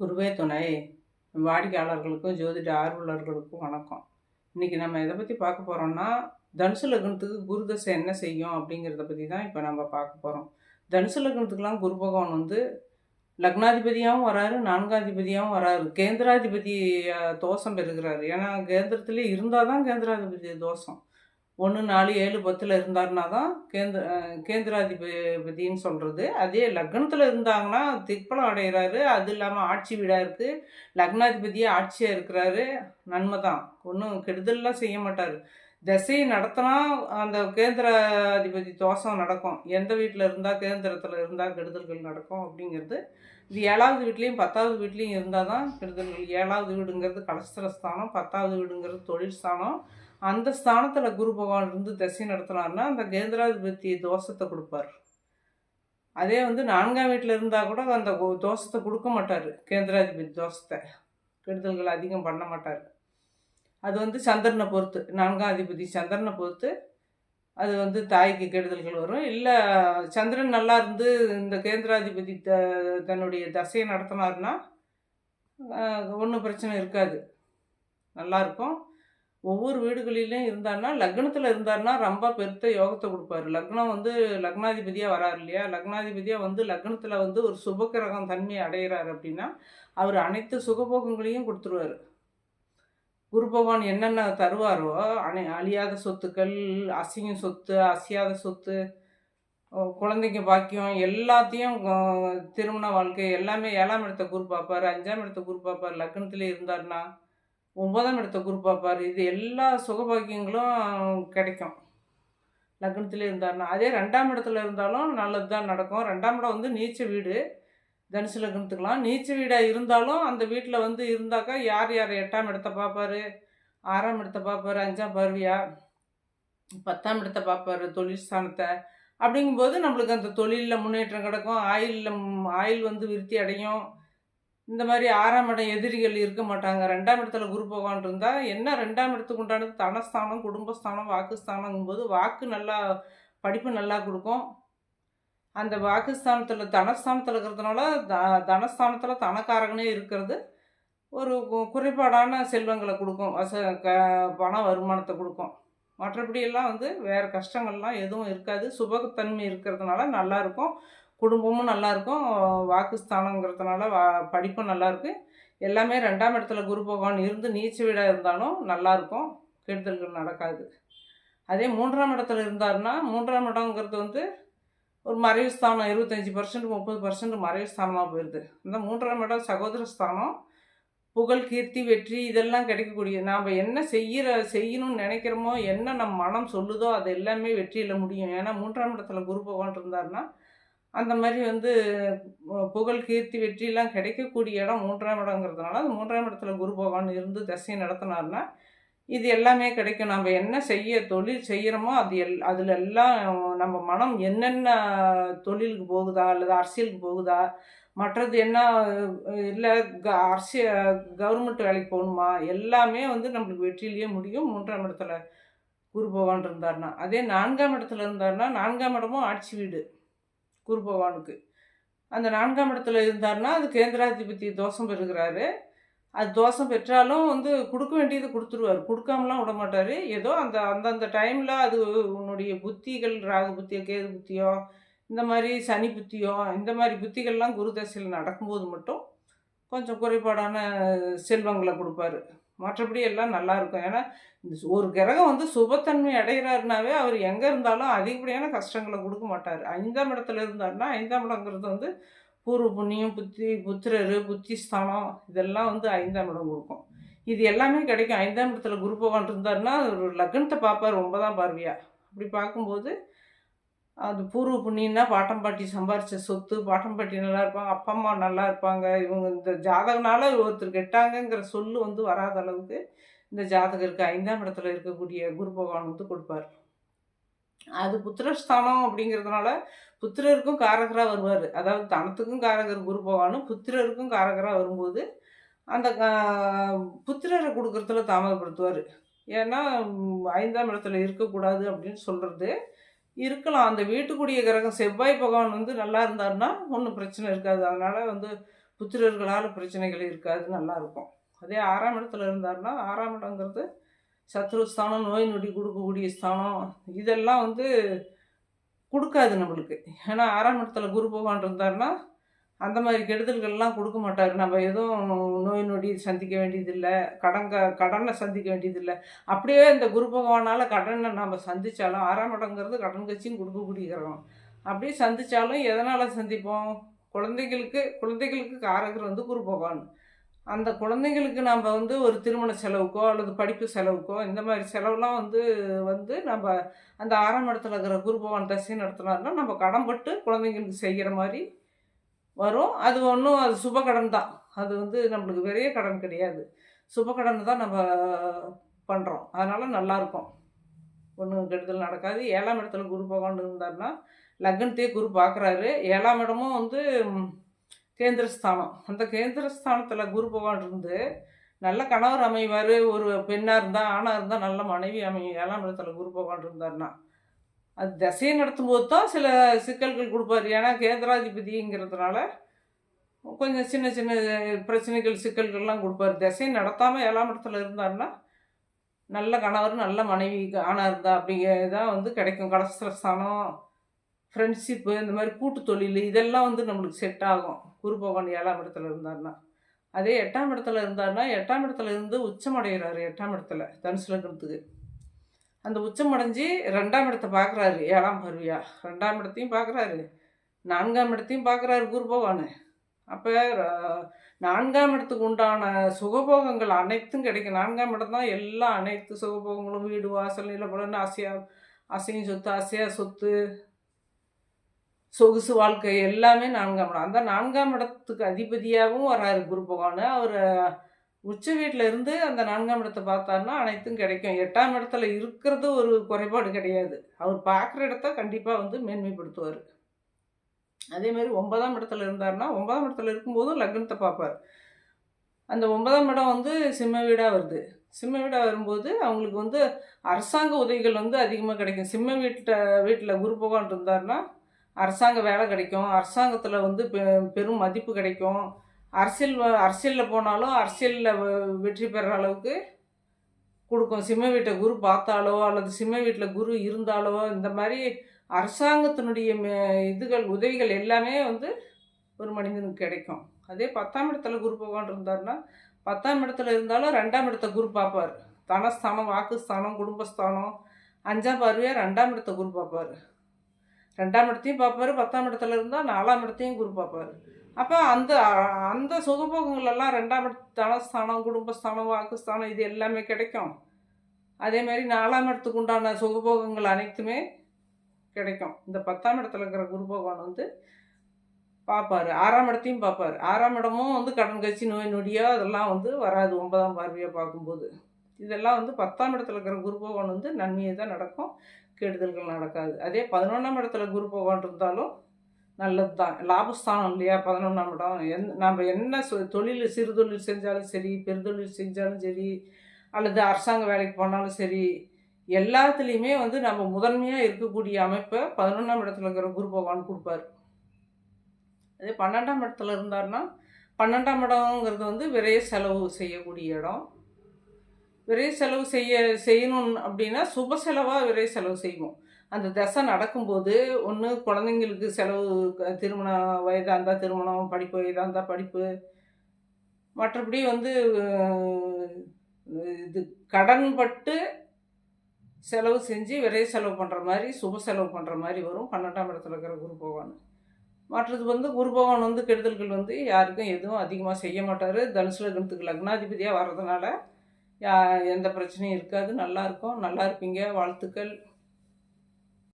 குருவே துணை. வாடிக்கையாளர்களுக்கும் ஜோதிட ஆர்வலர்களுக்கும் வணக்கம். இன்றைக்கி நம்ம எதை பற்றி பார்க்க போகிறோம்னா தனுசு லக்னத்துக்கு குரு தசை என்ன செய்யும் அப்படிங்கிறத பற்றி தான் இப்போ நம்ம பார்க்க போகிறோம் தனுசு லக்னத்துக்கெலாம் குரு பகவான் வந்து லக்னாதிபதியாகவும் வராரு நான்காதிபதியாகவும் வராரு. கேந்திராதிபதி தோஷம் பெறுகிறாரு. ஏன்னா கேந்திரத்திலே இருந்தால் தான் கேந்திராதிபதி தோஷம். ஒன்று நாலு ஏழு பத்தில் இருந்தாருனா தான் கேந்திர கேந்திராதிபதின்னு சொல்கிறது அதே லக்னத்தில் இருந்தாங்கன்னா திக்பலம் அடைகிறாரு அது இல்லாமல் ஆட்சி வீடாக இருக்குது லக்னாதிபதியே ஆட்சியாக இருக்கிறாரு. நன்மை தான். ஒன்றும் கெடுதல்லாம் செய்ய மாட்டார். திசையை நடத்தினா அந்த கேந்திராதிபதி தோஷம் நடக்கும். எந்த வீட்டில் இருந்தால் கேந்திரத்தில் இருந்தால் கெடுதல்கள் நடக்கும் அப்படிங்கிறது. இது ஏழாவது வீட்லேயும் பத்தாவது வீட்லேயும் இருந்தால் தான் கெடுதல்கள். ஏழாவது வீடுங்கிறது கலஸ்திர ஸ்தானம் பத்தாவது வீடுங்கிறது தொழில் ஸ்தானம். அந்த ஸ்தானத்தில் குரு பகவான் இருந்து திசை நடத்தினார்னா அந்த கேந்திராதிபதி தோஷத்தை கொடுப்பார். அதே வந்து நான்காம் வீட்டில் இருந்தால் கூட அந்த கோ- தோஷத்தை கொடுக்க மாட்டார் கேந்திராதிபதி தோஷத்தை. கெடுதல்கள் அதிகம் பண்ண மாட்டார். அது வந்து சந்திரனை பொறுத்து நான்காம் அதிபதி சந்திரனை பொறுத்து அது வந்து தாய்க்கு கெடுதல்கள் வரும். இல்லை சந்திரன் நல்லா இருந்து இந்த கேந்திராதிபதி த தன்னுடைய தசையை நடத்தினார்னா ஒன்றும் பிரச்சனை இருக்காது. நல்லாயிருக்கும் ஒவ்வொரு வீடுகளிலும் இருந்தாருன்னா லக்னத்தில் இருந்தாருன்னா ரொம்ப பெருத்த யோகத்தை கொடுப்பாரு. லக்னம் வந்து லக்னாதிபதியாக வராரு இல்லையா? லக்னாதிபதியாக வந்து லக்னத்தில் வந்து ஒரு சுபக்கிரகம் தன்மையை அடைகிறாரு அப்படின்னா அவர் அனைத்து சுகபோகங்களையும் கொடுத்துருவாரு. குரு பகவான் என்னென்ன தருவாரோ அனை அழியாத சொத்துக்கள் அசிங்க சொத்து அசியாத சொத்து குழந்தைங்க பாக்கியம் எல்லாத்தையும் திருமண வாழ்க்கை எல்லாமே ஏழாம் இடத்த குரு பார்ப்பார் அஞ்சாம் இடத்த குரு பார்ப்பார். லக்னத்திலே இருந்தாருன்னா ஒன்பதாம் இடத்த குரு பார்ப்பார். இது எல்லா சுகபாக்கியங்களும் கிடைக்கும். லக்னத்தில் இருந்தாருன்னா அதே ரெண்டாம் இடத்துல இருந்தாலும் நல்லது தான் நடக்கும். ரெண்டாம் இடம் வந்து நீச்ச வீடு. தனுசு லக்னத்துக்கெலாம் நீச்ச வீடாக இருந்தாலும் அந்த வீட்டில் வந்து இருந்தாக்கா யார் யார் எட்டாம் இடத்த பார்ப்பாரு? ஆறாம் இடத்த பார்ப்பாரு அஞ்சாம் பார்வையா? பத்தாம் இடத்த பார்ப்பாரு தொழில் ஸ்தானத்தை. அப்படிங்கும்போது நம்மளுக்கு அந்த தொழிலில் முன்னேற்றம் கிடக்கும். ஆயிலில் ஆயில் வந்து விருத்தி அடையும். இந்த மாதிரி ஆறாம் இடம் எதிரிகள் இருக்க மாட்டாங்க. ரெண்டாம் இடத்துல குரு பகவான் இருந்தால் என்ன ரெண்டாம் இடத்துக்கு உண்டானது? தனஸ்தானம் குடும்பஸ்தானம் வாக்குஸ்தானங்கும்போது வாக்கு நல்லா படிப்பு நல்லா கொடுக்கும். அந்த வாக்குஸ்தானத்தில் தனஸ்தானத்தில் இருக்கிறதுனால த தனஸ்தானத்தில் தனக்காரகனே இருக்கிறது. ஒரு கு- குறைபாடான செல்வங்களை கொடுக்கும். வச க பண வருமானத்தை கொடுக்கும். மற்றபடியெல்லாம் வந்து வேறு கஷ்டங்கள்லாம் எதுவும் இருக்காது. சுபத்தன்மை இருக்கிறதுனால நல்லா இருக்கும். குடும்பமும் நல்லாயிருக்கும் வாக்குஸ்தானங்கிறதுனால வா படிப்பும் நல்லாயிருக்கு எல்லாமே ரெண்டாம் இடத்துல குரு பகவான் இருந்து நீச்சு வீடாக இருந்தாலும் நல்லாயிருக்கும் கெடுதல்கள் நடக்காது. அதே மூன்றாம் இடத்துல இருந்தாருன்னா மூன்றாம் இடங்கிறது வந்து ஒரு மறைவு ஸ்தானம் இருபத்தஞ்சி பர்சன்ட் முப்பது பர்சன்ட் மறைவு ஸ்தானமாக போயிடுது இந்த மூன்றாம் இடம் சகோதர ஸ்தானம் புகழ் கீர்த்தி வெற்றி இதெல்லாம் கிடைக்கக்கூடிய நாம் என்ன செய்கிற செய்யணும்னு நினைக்கிறோமோ என்ன நம் மனம் சொல்லுதோ அது எல்லாமே வெற்றியில் முடியும். ஏன்னா மூன்றாம் இடத்துல குரு பகவான் இருந்தாருன்னா அந்த மாதிரி வந்து புகழ் கீர்த்தி வெற்றிலாம் கிடைக்கக்கூடிய இடம் மூன்றாம் இடங்கிறதுனால அந்த மூன்றாம் இடத்துல குரு பகவான் இருந்து தசையை நடத்தினார்னா இது எல்லாமே கிடைக்கும். நம்ம என்ன செய்ய தொழில் செய்கிறோமோ அது எல் அதில் எல்லாம் நம்ம மனம் என்னென்ன தொழிலுக்கு போகுதா அல்லது அரசியலுக்கு போகுதா மற்றது என்ன இல்லை க அரசிய கவர்மெண்ட் வேலைக்கு போகணுமா எல்லாமே வந்து நம்மளுக்கு வெற்றிலேயே முடியும். மூன்றாம் இடத்துல குரு பகவான் இருந்தார்னா. அதே நான்காம் இடத்துல இருந்தார்னா நான்காம் இடமும் ஆட்சி வீடு. குரு பகவானுக்கு. அந்த நான்காம் இடத்துல இருந்தார்னா அது கேந்திராதிபதி தோஷம் பெறுகிறாரு. அது தோஷம் பெற்றாலும் வந்து கொடுக்க வேண்டியது கொடுத்துருவார். கொடுக்காமலாம் விட மாட்டார். ஏதோ அந்த அந்தந்த டைமில் அது உன்னுடைய புத்திகள் ராகு புத்தியோ கேது புத்தியோ இந்த மாதிரி சனி புத்தியோ இந்த மாதிரி புத்திகள்லாம் குரு தசையில் நடக்கும்போது மட்டும் கொஞ்சம் குறைபாடான செல்வங்களை கொடுப்பாரு. மற்றபடி எல்லாம் நல்லா இருக்கும். ஏன்னா ஒரு கிரகம் வந்து சுபத்தன்மை அடைகிறாருனாவே அவர் எங்கே இருந்தாலும் அதிகப்படியான கஷ்டங்களை கொடுக்க மாட்டார். ஐந்தாம் இடத்துல இருந்தாருன்னா ஐந்தாம் இடங்கிறது வந்து பூர்வ புண்ணியம் புத்தி புத்திரர் புத்திஸ்தானம் இதெல்லாம் வந்து ஐந்தாம் இடம் கொடுக்கும். இது எல்லாமே கிடைக்கும். ஐந்தாம் இடத்துல குரு பகவான் இருந்தாருன்னா ஒரு லக்னத்தை பார்ப்பார் ஒன்பதாம் பார்வையாக அப்படி பார்க்கும்போது அது பூர்வ புண்ணியம்னா பாட்டம்பாட்டி சம்பாரித்த சொத்து பாட்டம்பாட்டி நல்லா இருப்பாங்க அப்பா அம்மா நல்லா இருப்பாங்க. இவங்க இந்த ஜாதகனால ஒருத்தர் கெட்டாங்கங்கிற சொல்லு வந்து வராத அளவுக்கு இந்த ஜாதகருக்கு ஐந்தாம் இடத்துல இருக்கக்கூடிய குரு பகவான் வந்து கொடுப்பார். அது புத்திரஸ்தானம் அப்படிங்கிறதுனால புத்திரருக்கும் காரகராக வருவார். அதாவது தனத்துக்கும் காரகர் குரு பகவானும் புத்திரருக்கும் காரகராக வரும்போது அந்த கா- புத்திரரை கொடுக்கறதுல தாமதப்படுத்துவார். ஏன்னா ஐந்தாம் இடத்துல இருக்கக்கூடாது அப்படின்னு சொல்கிறது இருக்கலாம். அந்த வீட்டுக்குடிய கிரகம் செவ்வாய் பகவான் வந்து நல்லா இருந்தாருன்னா ஒன்றும் பிரச்சனை இருக்காது. அதனால் வந்து புத்திரர்களால் பிரச்சனைகள் இருக்காது நல்லாயிருக்கும் அதே ஆறாம் இடத்துல இருந்தாருன்னா ஆறாம் இடங்கிறது சத்ருஸ்தானம் நோய் நொடி கொடுக்கக்கூடிய ஸ்தானம். இதெல்லாம் வந்து கொடுக்காது நம்மளுக்கு. ஏன்னா ஆறாம் இடத்துல குரு பகவான் இருந்தாருன்னா அந்த மாதிரி கெடுதல்கள்லாம் கொடுக்க மாட்டார். நம்ம எதுவும் நோய் நொடி சந்திக்க வேண்டியதில்லை. கடன் கடனை சந்திக்க வேண்டியதில்லை. அப்படியே இந்த குரு பகவானால் கடனை நம்ம சந்தித்தாலும் ஆறாம் இடங்கிறது கடன் கட்சியும் கொடுக்கக்கூடிய கிரகம் அப்படியே சந்தித்தாலும் எதனால் சந்திப்போம்? குழந்தைகளுக்கு குழந்தைகளுக்கு காரகர் வந்து குரு பகவான். அந்த குழந்தைங்களுக்கு நம்ம வந்து ஒரு திருமண செலவுக்கோ அல்லது படிப்பு செலவுக்கோ இந்த மாதிரி செலவுலாம் வந்து வந்து நம்ம அந்த ஆறாம் இடத்துல இருக்கிற குரு பகவான் தசை நடத்தினார்னா நம்ம கடன்பட்டு குழந்தைங்களுக்கு செய்கிற மாதிரி வரும். அது ஒன்றும் அது சுப கடன் தான். அது வந்து நம்மளுக்கு பெரிய கடன் கிடையாது. சுப கடன் தான் நம்ம பண்ணுறோம் அதனால் நல்லாயிருக்கும் ஒன்றும் கெடுதல் நடக்காது. ஏழாம் இடத்துல குரு பகவான் இருந்தாருன்னா லக்னத்தையே குரு பார்க்குறாரு ஏழாம் இடமும் வந்து கேந்திரஸ்தானம். அந்த கேந்திரஸ்தானத்தில் குரு பகவான் இருந்து நல்ல கணவர் அமைவார். ஒரு பெண்ணாக இருந்தால் ஆணாக இருந்தால் நல்ல மனைவி அமையும். ஏழாம் இடத்துல குரு பகவான் இருந்தாருன்னா. அது தசையை நடத்தும்போது தான் சில சிக்கல்கள் கொடுப்பாரு. ஏன்னா கேந்திராதிபதிங்கிறதுனால கொஞ்சம் சின்ன சின்ன பிரச்சனைகள் சிக்கல்கள்லாம் கொடுப்பாரு. தசையை நடத்தாமல் ஏழாம் இடத்துல இருந்தாருன்னா நல்ல கணவர் நல்ல மனைவி ஆணாக இருந்தா அப்படிங்கிறது தான் வந்து கிடைக்கும். கலஸ்திரஸ்தானம் ஃப்ரெண்ட்ஷிப்பு இந்த மாதிரி கூட்டு தொழில் இதெல்லாம் வந்து நம்மளுக்கு செட் ஆகும். குரு பகவான் ஏழாம் இடத்துல இருந்தாருன்னா. அதே எட்டாம் இடத்துல இருந்தாருன்னா எட்டாம் இடத்துல இருந்து உச்சமடைகிறாரு எட்டாம் இடத்துல தனுசுலங்கிறதுக்கு அந்த உச்சம் அடைஞ்சு ரெண்டாம் இடத்தை பார்க்குறாரு. ஏழாம் பருவியா? ரெண்டாம் இடத்தையும் பார்க்குறாரு. நான்காம் இடத்தையும் பார்க்குறாரு குரு பகவான். அப்போ நான்காம் இடத்துக்கு உண்டான சுகபோகங்கள் அனைத்தும் கிடைக்கும். நான்காம் இடம் தான் எல்லா அனைத்து சுகபோகங்களும் வீடு வாசல் நிலப்பலன்னு ஆசையா அசையும் சொத்து ஆசையா சொத்து சொகுசு வாழ்க்கை எல்லாமே நான்காம் இடம். அந்த நான்காம் இடத்துக்கு அதிபதியாகவும் வராரு குரு பகவான். அவர் உச்ச வீட்டில் இருந்து அந்த நான்காம் இடத்தை பார்த்தாருன்னா அனைத்தும் கிடைக்கும். எட்டாம் இடத்துல இருக்கிறது ஒரு குறைபாடு கிடையாது. அவர் பார்க்குற இடத்த கண்டிப்பாக வந்து மேன்மைப்படுத்துவார். அதே மாதிரி ஒன்பதாம் இடத்துல இருந்தாருன்னா ஒன்பதாம் இடத்துல இருக்கும்போதும் லக்னத்தை பார்ப்பார். அந்த ஒன்பதாம் இடம் வந்து சிம்ம வீடாக வருது. சிம்ம வீடாக வரும்போது அவங்களுக்கு வந்து அரசாங்க உதவிகள் வந்து அதிகமாக கிடைக்கும். சிம்ம வீட்டில் வீட்டில் குரு பகவான் இருந்தார்னா அரசாங்க வேலை கிடைக்கும். அரசாங்கத்தில் வந்து பெ பெரும் மதிப்பு கிடைக்கும். அரசியல் அரசியலில் போனாலும் அரசியலில் வ- வெற்றி பெற அளவுக்கு கொடுக்கும். சிம்ம வீட்டை குரு பார்த்தாலோ அல்லது சிம்ம வீட்டில் குரு இருந்தாலோ இந்த மாதிரி அரசாங்கத்தினுடைய மே- இதுகள் உதவிகள் எல்லாமே வந்து ஒரு மனிதனுக்கு கிடைக்கும். அதே பத்தாம் இடத்துல குரு பகவான் இருந்தாருன்னா பத்தாம் இடத்துல இருந்தாலும் ரெண்டாம் இடத்த குரு பார்ப்பார். தனஸ்தானம் வாக்குஸ்தானம் குடும்பஸ்தானம் அஞ்சாம் பார்வையாக ரெண்டாம் இடத்த குரு பார்ப்பார். ரெண்டாம் இடத்தையும் பார்ப்பாரு பத்தாம் இடத்துல இருந்தால் நாலாம் இடத்தையும் குரு பார்ப்பார். அப்போ அந்த அந்த சுகபோகங்களெல்லாம் ரெண்டாம் இட தனஸ்தானம் குடும்பஸ்தானம் வாக்குஸ்தானம் இது எல்லாமே கிடைக்கும். அதே மாதிரி நாலாம் இடத்துக்கு உண்டான சுகபோகங்கள் அனைத்துமே கிடைக்கும். இந்த பத்தாம் இடத்துல இருக்கிற குரு பகவான் வந்து பார்ப்பாரு. ஆறாம் இடத்தையும் பார்ப்பாரு. ஆறாம் இடமும் வந்து கடன் கட்சி நோய் நொடியோ அதெல்லாம் வந்து வராது ஒன்பதாம் பார்வையாக பார்க்கும்போது. இதெல்லாம் வந்து பத்தாம் இடத்துல இருக்கிற குரு பகவான் வந்து நன்மையை தான் நடக்கும். கெடுதல்கள் நடக்காது. அதே பதினொன்றாம் இடத்துல குரு பகவான் இருந்தாலும் நல்லது தான் லாபஸ்தானம் இல்லையா? பதினொன்றாம் இடம். எந் நம்ம என்ன சொ- தொழில் சிறு தொழில் செஞ்சாலும் சரி பெருந்தொழில் செஞ்சாலும் சரி அல்லது அரசாங்க வேலைக்கு போனாலும் சரி எல்லாத்துலேயுமே வந்து நம்ம முதன்மையாக இருக்கக்கூடிய அமைப்பை பதினொன்றாம் இடத்துல இருக்கிற குரு பகவான் கொடுப்பார். அதே பன்னெண்டாம் இடத்துல இருந்தாருன்னா பன்னெண்டாம் இடங்கிறது வந்து விரைய செலவு செய்யக்கூடிய இடம். விரை செலவு செய்ய செய்யணும் அப்படின்னா சுப செலவாக விரை செலவு செய்வோம். அந்த தசை நடக்கும்போது ஒன்று குழந்தைங்களுக்கு செலவு க- திருமண வயதாக இருந்தால் திருமணம் படிப்பு வயதாக இருந்தால் படிப்பு. மற்றபடி வந்து இது கடன் பட்டு செலவு செஞ்சு விரை செலவு பண்ணுற மாதிரி சுப செலவு பண்ணுற மாதிரி வரும். பன்னெண்டாம் இடத்துல இருக்கிற குரு பகவான். மற்றது வந்து குரு பகவான் வந்து கெடுதல்கள் வந்து யாருக்கும் எதுவும் அதிகமாக செய்ய மாட்டார். தனுசு லக்னத்துக்கு லக்னாதிபதியாக வர்றதுனால எந்த பிரச்சனையும் இருக்காது. நல்லா இருக்கும். நல்லா இருப்பீங்க. வாழ்த்துக்கள்.